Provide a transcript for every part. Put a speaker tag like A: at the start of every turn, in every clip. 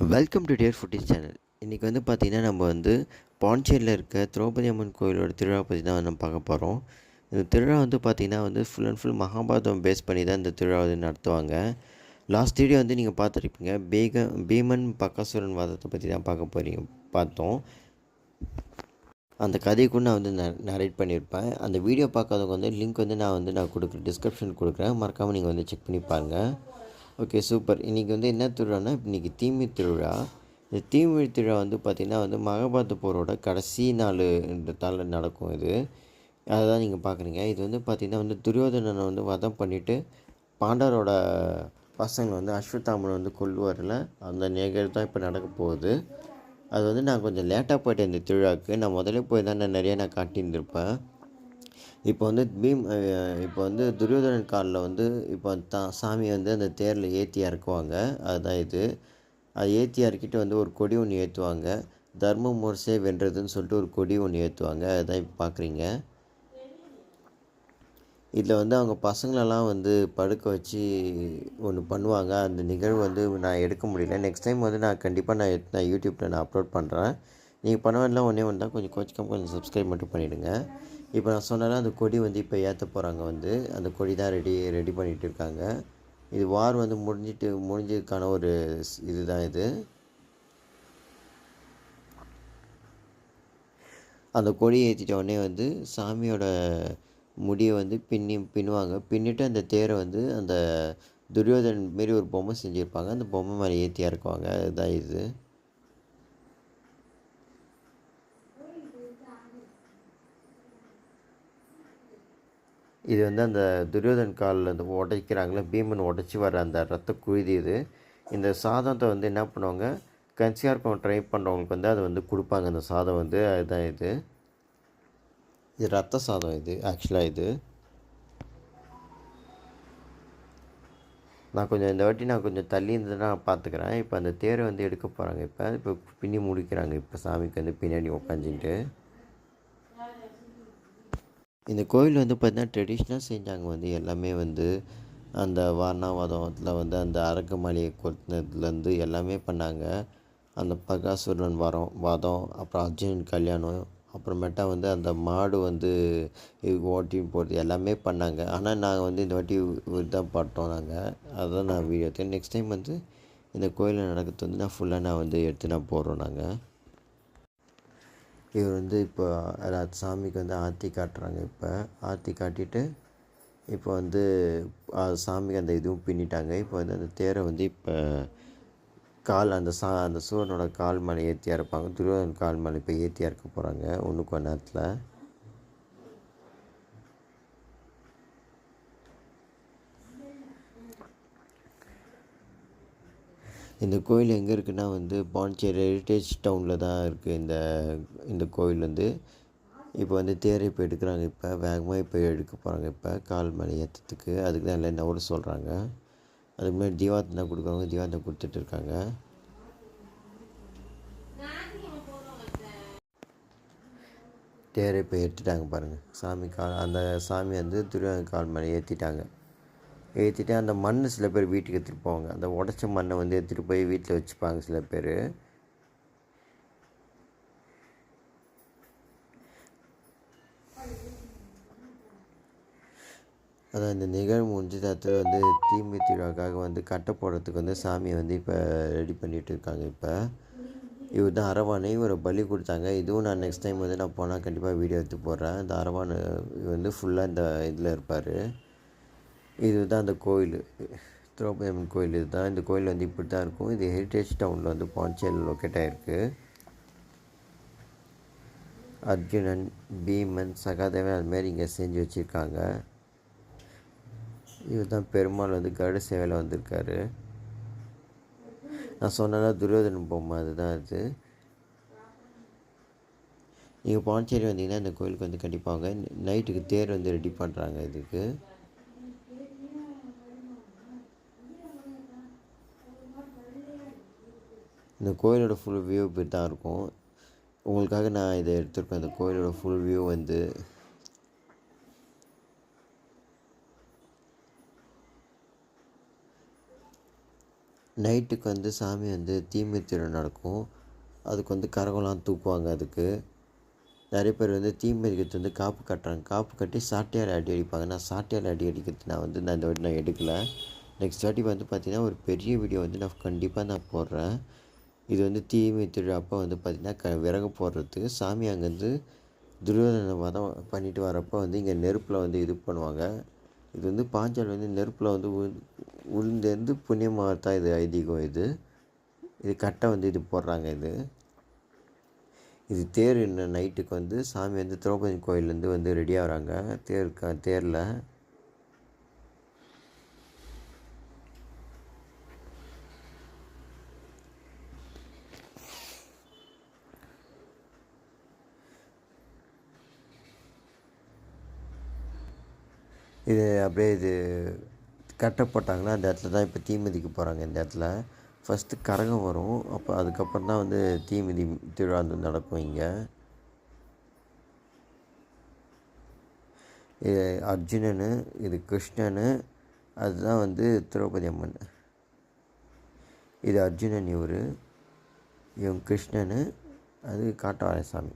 A: Welcome to dear foodies channel இன்றைக்கி வந்து பார்த்திங்கன்னா நம்ம வந்து பாண்டிச்சேரியில் இருக்க திரௌபதி அம்மன் கோயிலோட திருவிழா பற்றி தான் நம்ம பார்க்க போகிறோம் இந்த திருவிழா வந்து பார்த்திங்கன்னா வந்து full and full Mahabharatham base பண்ணி தான் இந்த திருவிழா வந்து நடத்துவாங்க. லாஸ்ட் வீடியோ வந்து நீங்கள் பார்த்துருப்பீங்க. பேக பீமன் பக்காசுரன் வாதத்தை பற்றி தான் பார்க்க போகிறீங்க பார்த்தோம். அந்த கதையை நான் வந்து நரேட் பண்ணியிருப்பேன். அந்த வீடியோ பார்க்காதவங்க வந்து லிங்க் வந்து நான் வந்து நான் கொடுக்குறேன் டிஸ்கிரிப்ஷன் கொடுக்குறேன். மறக்காமல் நீங்கள் வந்து செக் பண்ணி பாருங்கள் ஓகே சூப்பர் இன்றைக்கி வந்து என்ன திருவிழான்னா இன்றைக்கி தீமிழி திருவிழா. இந்த தீமிழி திருவிழா வந்து பார்த்திங்கன்னா வந்து மகாபாரத போரோட கடைசி நாள் நாளுன்றதால நடக்கும் இது. அதை தான் நீங்கள் பார்க்குறீங்க இது வந்து பார்த்திங்கன்னா வந்து துரியோதனனை வந்து வதம் பண்ணிவிட்டு பாண்டவரோட பசங்களை வந்து அஸ்வத்தாமனை வந்து கொள்வாரில் அந்த நிகழ்வு தான் இப்போ நடக்க போகுது. அது வந்து நான் கொஞ்சம் லேட்டாக போயிட்டேன் இந்த திருவிழாவுக்கு. நான் முதல்ல போய் தான் நான் நிறைய நான் காட்டியிருந்திருப்பேன். இப்போ வந்து பீம் இப்போ வந்து துரியோதனன் காலில் வந்து இப்போ தான் சாமி வந்து அந்த தேரில் ஏற்றி இறக்குவாங்க. அதுதான் இது. அது ஏற்றி இறக்கிட்டு வந்து ஒரு கொடி ஒன்று ஏற்றுவாங்க தர்ம மோர்சே வென்றதுன்னு சொல்லிட்டு ஒரு கொடி ஒன்று ஏற்றுவாங்க அதுதான் இப்போ பார்க்குறீங்க இதில் வந்து அவங்க பசங்களெல்லாம் வந்து படுக்க வச்சு ஒன்று பண்ணுவாங்க. அந்த நிகழ்வு வந்து நான் எடுக்க முடியல. நெக்ஸ்ட் டைம் வந்து நான் கண்டிப்பாக நான் நான் யூடியூப்பில் நான் அப்லோட் பண்ணுறேன் நீங்கள் பண்ண வேண்டியலாம் ஒன்றே ஒன்று தான். கொஞ்சம் கோச்சிக்காமல் கொஞ்சம் சப்ஸ்கிரைப் மட்டும் பண்ணிவிடுங்க இப்போ நான் சொன்னேன்னா அந்த கொடி வந்து இப்போ ஏற்ற போகிறாங்க வந்து அந்த கொடி தான் ரெடி ரெடி பண்ணிகிட்டு இருக்காங்க. இது வார் வந்து முடிஞ்சிட்டு முடிஞ்சதுக்கான ஒரு இது தான் இது. அந்த கொடி ஏற்றிட்ட உடனே வந்து சாமியோட முடியை வந்து பின்னி பின்னுவாங்க. பின்னிட்டு அந்த தேரை வந்து அந்த துரியோதன் மாரி ஒரு பொம்மை செஞ்சுருப்பாங்க. அந்த பொம்மை மாதிரி ஏற்றி இறக்குவாங்க. அதுதான் இது. இது வந்து அந்த துரியோதன் காலில் அந்த உடைக்கிறாங்களே பீமன் உடைச்சி வர அந்த ரத்த குருதி இது. இந்த சாதத்தை வந்து என்ன பண்ணுவாங்க கன்சியாக இருக்கும் ட்ரை பண்ணுறவங்களுக்கு வந்து அதை வந்து கொடுப்பாங்க. அந்த சாதம் வந்து அதுதான் இது. இது ரத்த சாதம் இது ஆக்சுவலாக இது. நான் கொஞ்சம் இந்த வாட்டி நான் கொஞ்சம் தள்ளி இருந்ததுன்னா பார்த்துக்கிறேன். இப்போ அந்த தேரை வந்து எடுக்க போகிறாங்க இப்போ இப்போ பின்னி முடிக்கிறாங்க. இப்போ சாமிக்கு வந்து பின்னாடி உட்காந்துட்டு இந்த கோவில் வந்து பார்த்திங்கன்னா ட்ரெடிஷ்னலாக செஞ்சாங்க வந்து எல்லாமே வந்து அந்த வாரணாவாதத்தில் வந்து அந்த அரக்கமலையை கொத்தினதுலேருந்து எல்லாமே பண்ணாங்க. அந்த பகாசுரன் வரம் வாதம் அப்புறம் அர்ஜுனன் கல்யாணம் அப்புறமேட்டா வந்து அந்த மாடு வந்து ஓட்டி போடுறது எல்லாமே பண்ணாங்க. ஆனால் நாங்கள் வந்து இந்த வாட்டி இதுதான் பார்த்தோம் நாங்கள் அதுதான் நான் வீடியோ எடுத்தேன். நெக்ஸ்ட் டைம் வந்து இந்த கோயிலில் நடக்கிறது வந்து நான் ஃபுல்லாக நான் வந்து எடுத்து நான் போடுறோம் நாங்கள் இவர் வந்து இப்போ சாமிக்கு வந்து ஆர்த்தி காட்டுறாங்க இப்போ. ஆர்த்தி காட்டிட்டு இப்போ வந்து சாமிக்கு அந்த இதுவும் பின்னிட்டாங்க. இப்போ வந்து அந்த தேரை வந்து இப்போ கால் அந்த சா அந்த சூரனோட கால் மேலே ஏற்றி இறப்பாங்க துருவன் கால் மேலே இப்போ ஏற்றி இறக்க போகிறாங்க ஒன்றுக்கு நேரத்தில் இந்த கோயில் எங்கே இருக்குன்னா வந்து பாண்டிச்சேரி ஹெரிட்டேஜ் டவுனில் தான் இருக்குது இந்த இந்த கோயில் வந்து இப்போ வந்து தேரை இப்போ எடுக்கிறாங்க. இப்போ வேகமாக இப்போ எடுக்க போகிறாங்க இப்போ கால் மலை ஏற்றத்துக்கு. அதுக்கு தான் எல்லாம் நவர சொல்கிறாங்க அதுக்கு முன்னாடி தீவாத்தம் கொடுக்குறவங்க தீவாத்தம் கொடுத்துட்டு இருக்காங்க. தேரை இப்போ ஏற்றிட்டாங்க பாருங்கள் சாமி கால் அந்த சாமி வந்து திருவாங்க கால் மலை ஏற்றிட்டாங்க. ஏற்றிட்டு அந்த மண் சில பேர் வீட்டுக்கு எடுத்துகிட்டு போவாங்க. அந்த உடச்ச மண்ணை வந்து எடுத்துகிட்டு போய் வீட்டில் வச்சுப்பாங்க சில பேர். அதான் இந்த நிகழ்வு முடிஞ்ச வந்து தீமி திருவிழாக்காக வந்து கட்டை போடுறதுக்கு வந்து சாமியை வந்து இப்போ ரெடி பண்ணிகிட்டு இருக்காங்க இப்போ. இவர் தான் அரவானை இவரை பலி கொடுத்தாங்க. இதுவும் நான் நெக்ஸ்ட் டைம் வந்து நான் போனால் கண்டிப்பாக வீடியோ எடுத்து போடுறேன். இந்த அரவானை வந்து ஃபுல்லாக இந்த இதில் இருப்பார். இதுதான் அந்த கோயில். திரௌபதி அம்மன் கோயில் இதுதான். இந்த கோயில் வந்து இப்படி தான் இருக்கும். இது ஹெரிட்டேஜ் டவுனில் வந்து பாண்டிச்சேரியில் லொக்கேட் ஆகிருக்கு அர்ஜுனன் பீமன் சகாதேவன் அதுமாரி இங்கே செஞ்சு வச்சுருக்காங்க. இவர் தான் பெருமாள் வந்து கருட சேவையில் வந்திருக்காரு. நான் சொன்னதா துரியோதன பொம்மை அதுதான் அது. நீங்கள் பாண்டிச்சேரி வந்தீங்கன்னா இந்த கோயிலுக்கு வந்து கண்டிப்பாங்க நைட்டுக்கு தேர் வந்து ரெடி பண்ணுறாங்க இதுக்கு. இந்த கோயிலோட ஃபுல் வியூ இப்படி தான் இருக்கும். உங்களுக்காக நான் இதை எடுத்திருக்கேன். இந்த கோயிலோட ஃபுல் வியூ வந்து நைட்டுக்கு வந்து சாமி வந்து தீமிதி திருவிழா நடக்கும். அதுக்கு வந்து கரகம்லாம் தூக்குவாங்க அதுக்கு. நிறைய பேர் வந்து தீமிதிக்கிறது வந்து காப்பு கட்டுறாங்க. காப்பு கட்டி சாட்டையால் அடி அடிப்பாங்க. நான் சாட்டையால் அடி அடிக்கிறது நான் வந்து நான் இந்த வாட்டி நான் எடுக்கலை. நெக்ஸ்ட் வாட்டி வந்து பார்த்திங்கன்னா ஒரு பெரிய வீடியோ வந்து நான் கண்டிப்பாக நான் போடுறேன். இது வந்து தீமை திருவிழா அப்போ வந்து பார்த்திங்கன்னா க விறகு போடுறதுக்கு சாமி அங்கேருந்து துரியோதன வதம் பண்ணிட்டு வரப்போ வந்து இங்கே நெருப்பில் வந்து இது பண்ணுவாங்க. இது வந்து பாஞ்சால் வந்து நெருப்பில் வந்து உளுந்தேருந்து புண்ணியமாக தான் இது ஐதீகம் இது. இது கட்டை வந்து இது போடுறாங்க இது. இது தேர் இன்ன நைட்டுக்கு வந்து சாமி வந்து திரௌபதி கோயிலேருந்து வந்து ரெடி ஆகிறாங்க. தேர் க தேரில் இது அப்படியே இது கட்டை அந்த இடத்துல தான் இப்போ தீ மிதிக்க போகிறாங்க இந்த இடத்துல. ஃபஸ்ட்டு கரகம் வரும். அப்போ அதுக்கப்புறம் தான் வந்து தீ மிதி திருவிழா வந்து நடக்கும் இங்கே. இது அர்ஜுனனு இது கிருஷ்ணனு அதுதான் வந்து திரௌபதி அம்மன். இது அர்ஜுனன் இவர். இவன் கிருஷ்ணனு அது காட்டவாயசாமி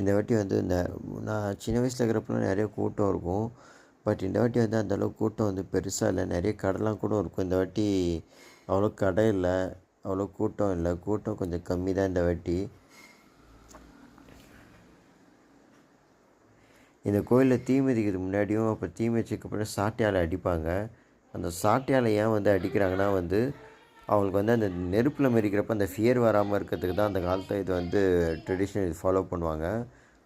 A: இந்த வாட்டி வந்து இந்த நான் சின்ன வயசில் இருக்கிறப்பலாம் நிறைய கூட்டம் இருக்கும். பட் இந்த வாட்டி வந்து அந்தளவுக்கு கூட்டம் வந்து பெருசாக இல்லை. நிறைய கடைலாம் கூட இருக்கும். இந்த வாட்டி அவ்வளோ கடை இல்லை. அவ்வளோ கூட்டம் இல்லை. கூட்டம் கொஞ்சம் கம்மி தான் இந்த வாட்டி. இந்த கோயிலில் தீ மிதிக்கிறதுக்கு முன்னாடியும் அப்போ தீ மிதிச்சதுக்கப்புறம் சாட்டையால் அடிப்பாங்க. அந்த சாட்டையால் ஏன் வந்து அடிக்கிறாங்கன்னா வந்து அவங்களுக்கு வந்து அந்த நெருப்பில் மெரிக்கிறப்ப அந்த ஃபியர் வராமல் இருக்கிறதுக்கு தான் அந்த காலத்தில் இது வந்து ட்ரெடிஷ்னல் இது ஃபாலோ பண்ணுவாங்க.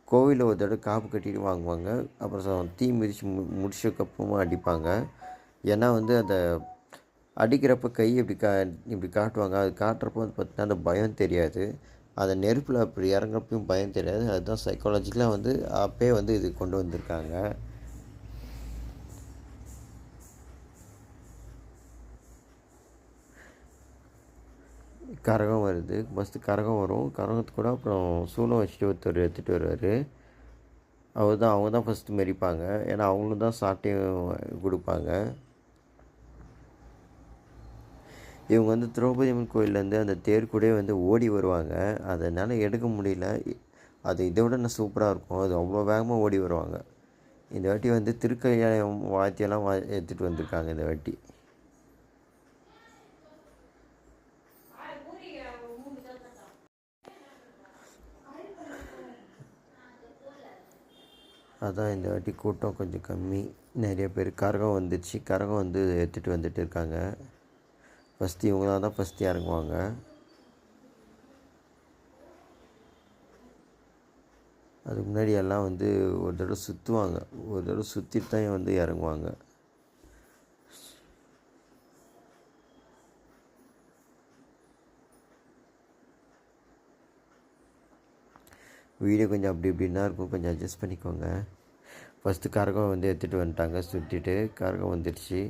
A: கோவிலில் ஒரு தடவை காப்பு கட்டிட்டு வாங்குவாங்க. அப்புறம் தீ மிதித்து மு முடிச்சதுக்கப்புறமா அடிப்பாங்க. ஏன்னா வந்து அந்த அடிக்கிறப்ப கை இப்படி கா இப்படி காட்டுவாங்க. அது காட்டுறப்போ வந்து பார்த்திங்கன்னா அந்த பயம் தெரியாது. அந்த நெருப்பில் அப்படி இறங்குறப்பையும் பயம் தெரியாது. அதுதான் சைக்காலஜிக்கலாக வந்து அப்போயே வந்து இது கொண்டு வந்திருக்காங்க. கரகம் வருது. ஃபஸ்ட்டு கரகம் வரும். கரகத்து கூட அப்புறம் சூளம் வச்சுட்டு ஒருத்தர் எடுத்துகிட்டு வருவார் அவர் தான் அவங்க தான் ஃபஸ்ட்டு மெரிப்பாங்க ஏன்னா அவங்களும் தான் சாட்டையும் கொடுப்பாங்க. இவங்க வந்து திரௌபதி அம்மன் கோயிலேருந்து அந்த தேர் கூட வந்து ஓடி வருவாங்க. அதனால் எடுக்க முடியல. அது இதை விட நான் சூப்பராக இருக்கும். அது அவ்வளோ வேகமாக ஓடி வருவாங்க. இந்த வாட்டி வந்து திருக்கல்யாணம் வாத்தியெல்லாம் வா எடுத்துகிட்டு வந்திருக்காங்க இந்த வாட்டி. அதான் இந்த வாட்டி கூட்டம் கொஞ்சம் கம்மி. நிறைய பேர் கரகம் வந்துடுச்சு கரகம் வந்து எடுத்துகிட்டு வந்துட்டு இருக்காங்க. ஃபஸ்ட்டு இவங்க தான் ஃபஸ்ட்டு இறங்குவாங்க. அதுக்கு முன்னாடி எல்லாம் வந்து ஒரு தடவை சுற்றுவாங்க ஒரு தடவை சுற்றிட்டு தான் வந்து இறங்குவாங்க. வீடியோ கொஞ்சம் அப்படி இப்படின்னா இருக்கும். கொஞ்சம் அட்ஜஸ்ட் பண்ணிக்கோங்க. ஃபஸ்ட்டு கரகம் வந்து எடுத்துகிட்டு வந்துட்டாங்க. சுற்றிட்டு கரகம் வந்துடுச்சு.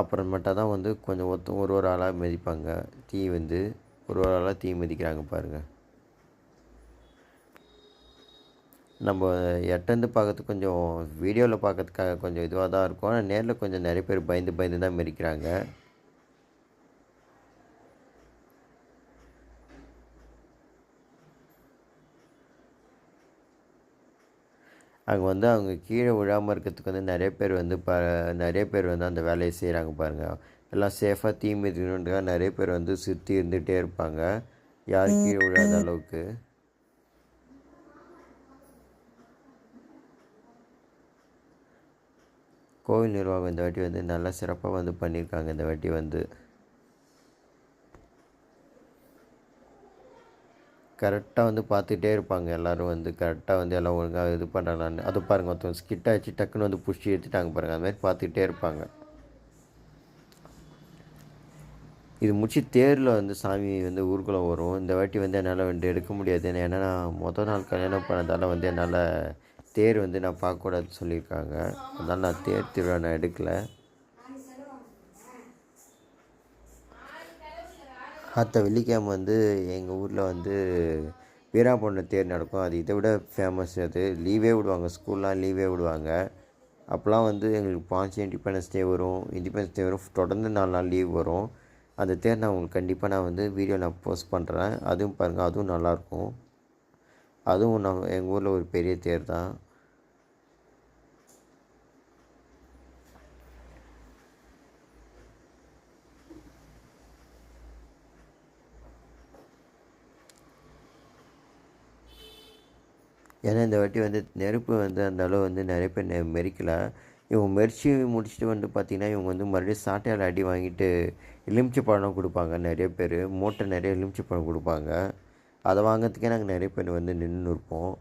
A: அப்புறமேட்டா தான் வந்து கொஞ்சம் ஒருத்த ஒரு ஒரு ஆளாக மிதிப்பாங்க. தீ வந்து ஒரு ஒரு ஆளாக தீ மிதிக்கிறாங்க பாருங்கள் நம்ம எட்டந்து பார்க்கறதுக்கு கொஞ்சம் வீடியோவில் பார்க்கறதுக்காக கொஞ்சம் இதுவாக தான் இருக்கும். ஆனால் நேரில் கொஞ்சம் நிறைய பேர் பயந்து பயந்து தான் மிதிக்கிறாங்க. அங்கே வந்து அவங்க கீழே விழாமல் இருக்கிறதுக்கு வந்து நிறைய பேர் வந்து ப நிறைய பேர் வந்து அந்த வேலையை செய்கிறாங்க பாருங்கள் எல்லாம் சேஃபாக தீ மிதிக்கணுன்றதுக்காக நிறைய பேர் வந்து சுற்றி இருந்துகிட்டே இருப்பாங்க. யார் கீழே விழாத அளவுக்கு. கோவில் நிர்வாகம் இந்த வாட்டி வந்து நல்லா சிறப்பாக வந்து பண்ணியிருக்காங்க. இந்த வாட்டி வந்து கரெக்டாக வந்து பார்த்துட்டே இருப்பாங்க. எல்லோரும் வந்து கரெக்டாக வந்து எல்லாம் ஒழுங்காக இது பண்ணலான்னு. அது பாருங்கள் ஒருத்தவங்க ஸ்கிட் ஆச்சு டக்குன்னு வந்து புஷ்டி எடுத்துட்டாங்க பாருங்கள் அது மாதிரி பார்த்துக்கிட்டே இருப்பாங்க. இது முடிச்சு தேரில் வந்து சாமி வந்து ஊர்குள்ளே வரும். இந்த வாட்டி வந்து என்னால் வந்து எடுக்க முடியாது. ஏன்னா நான் மொதல் நாள் கல்யாணம் பண்ணதால் வந்து என்னால் தேர் வந்து நான் பார்க்கக்கூடாதுன்னு சொல்லியிருக்காங்க. அதனால் நான் தேர் திருவிழா நான் எடுக்கலை. அடுத்த வெள்ளிக்கிழமை வந்து எங்கள் ஊரில் வந்து வீராபுரம் தேர் நடக்கும். அது இதை விட ஃபேமஸ் அது லீவே விடுவாங்க. ஸ்கூல்லாம் லீவே விடுவாங்க. அப்போலாம் வந்து எங்களுக்கு பாஞ்சி இண்டிபெண்டன்ஸ் டே வரும். இண்டிபெண்டன்ஸ் டே வரும். தொடர்ந்து நாலு நாள் லீவ் வரும். அந்த தேர் நான் உங்களுக்கு கண்டிப்பாக நான் வந்து வீடியோ நான் போஸ்ட் பண்ணுறேன் அதுவும் பாருங்கள் அதுவும் நல்லாயிருக்கும் அதுவும் நான் எங்கள் ஊரில் ஒரு பெரிய தேர் தான். ஏன்னா இந்த வாட்டி வந்து நெருப்பு வந்து அந்த அளவு வந்து நிறைய பேர் நெ இவங்க மெரிச்சு முடிச்சுட்டு வந்து பார்த்திங்கன்னா இவங்க வந்து மறுபடியும் சாட்டையால் அடி வாங்கிட்டு எலுமிச்சை பழம் கொடுப்பாங்க நிறைய பேர். மூட்டை நிறைய எலுமிச்சை பழம் கொடுப்பாங்க. அதை வாங்கிறதுக்கே நாங்கள் நிறைய பேர் வந்து நின்று இருப்போம்.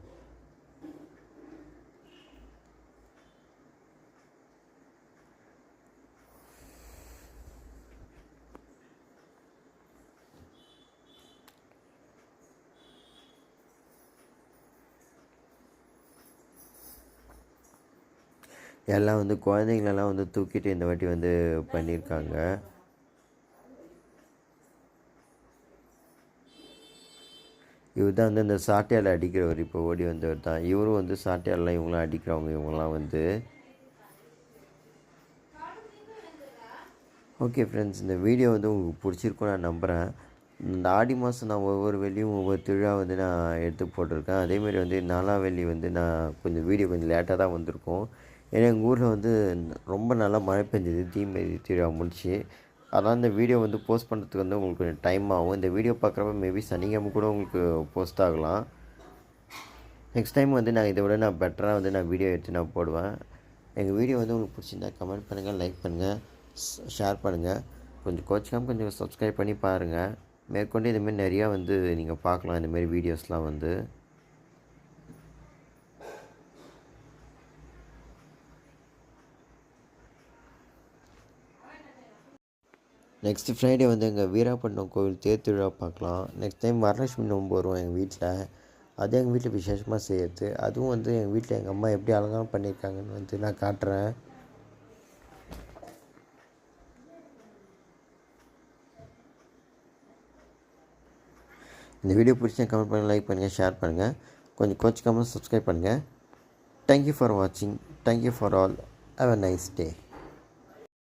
A: எல்லாம் வந்து குழந்தைங்களெல்லாம் வந்து தூக்கிட்டு இந்த வாட்டி வந்து பண்ணியிருக்காங்க. இவர் தான் வந்து இந்த சாட்டையால் அடிக்கிறவர் இப்போ ஓடி வந்தவர் தான் இவரும் வந்து சாட்டையாலலாம் இவங்களாம் அடிக்கிறவங்க இவங்களாம் வந்து. ஓகே ஃப்ரெண்ட்ஸ் இந்த வீடியோ வந்து உங்களுக்கு பிடிச்சிருக்கும் நான் நம்புகிறேன் இந்த ஆடி மாதம் நான் ஒவ்வொரு வெள்ளியும் ஒவ்வொரு திருவிழா வந்து நான் எடுத்து போட்டிருக்கேன். அதேமாரி வந்து நாலாம் வெள்ளி வந்து நான் கொஞ்சம் வீடியோ கொஞ்சம் லேட்டாக தான் வந்திருக்கும். ஏன்னா எங்கள் ஊரில் வந்து ரொம்ப நல்லா மழை பெஞ்சது. தீமிதி திருவிழா முடிச்சு அதனால் இந்த வீடியோ வந்து போஸ்ட் பண்ணுறதுக்கு வந்து உங்களுக்கு கொஞ்சம் டைம் ஆகும். இந்த வீடியோ பார்க்குறப்ப மேபி சனிக்கிழமை கூட உங்களுக்கு போஸ்ட் ஆகலாம். நெக்ஸ்ட் டைம் வந்து நான் இதை விட நான் பெட்டராக வந்து நான் வீடியோ எடுத்து நான் போடுவேன். எங்கள் வீடியோ வந்து உங்களுக்கு பிடிச்சிருந்தா கமெண்ட் பண்ணுங்கள் லைக் பண்ணுங்கள் ஷேர் பண்ணுங்கள் கொஞ்சம் கோச்சிக்காமல் கொஞ்சம் சப்ஸ்கிரைப் பண்ணி பாருங்கள் மேற்கொண்டு இதுமாரி நிறையா வந்து நீங்கள் பார்க்கலாம். இந்தமாரி வீடியோஸ்லாம் வந்து. நெக்ஸ்ட் ஃப்ரைடே வந்து எங்கள் வீராப்பட்டினம் கோவில் தேர் திருவிழா பார்க்கலாம். நெக்ஸ்ட் டைம் வரலட்சுமி நோன்பு வரும் எங்கள் வீட்டில் அது எங்கள் வீட்டில் விசேஷமாக செய்யறது. அதுவும் வந்து எங்கள் வீட்டில் எங்கள் அம்மா எப்படி அலங்காரம் பண்ணியிருக்காங்கன்னு வந்து நான் காட்டுறேன். இந்த வீடியோ பிடிச்சா கமெண்ட் பண்ணுங்கள் லைக் பண்ணுங்கள் ஷேர் பண்ணுங்கள் கொஞ்சம் கோச்சிக்காமல் சப்ஸ்கிரைப் பண்ணுங்கள் தேங்க்யூ ஃபார் வாட்சிங் thank you for all have a nice day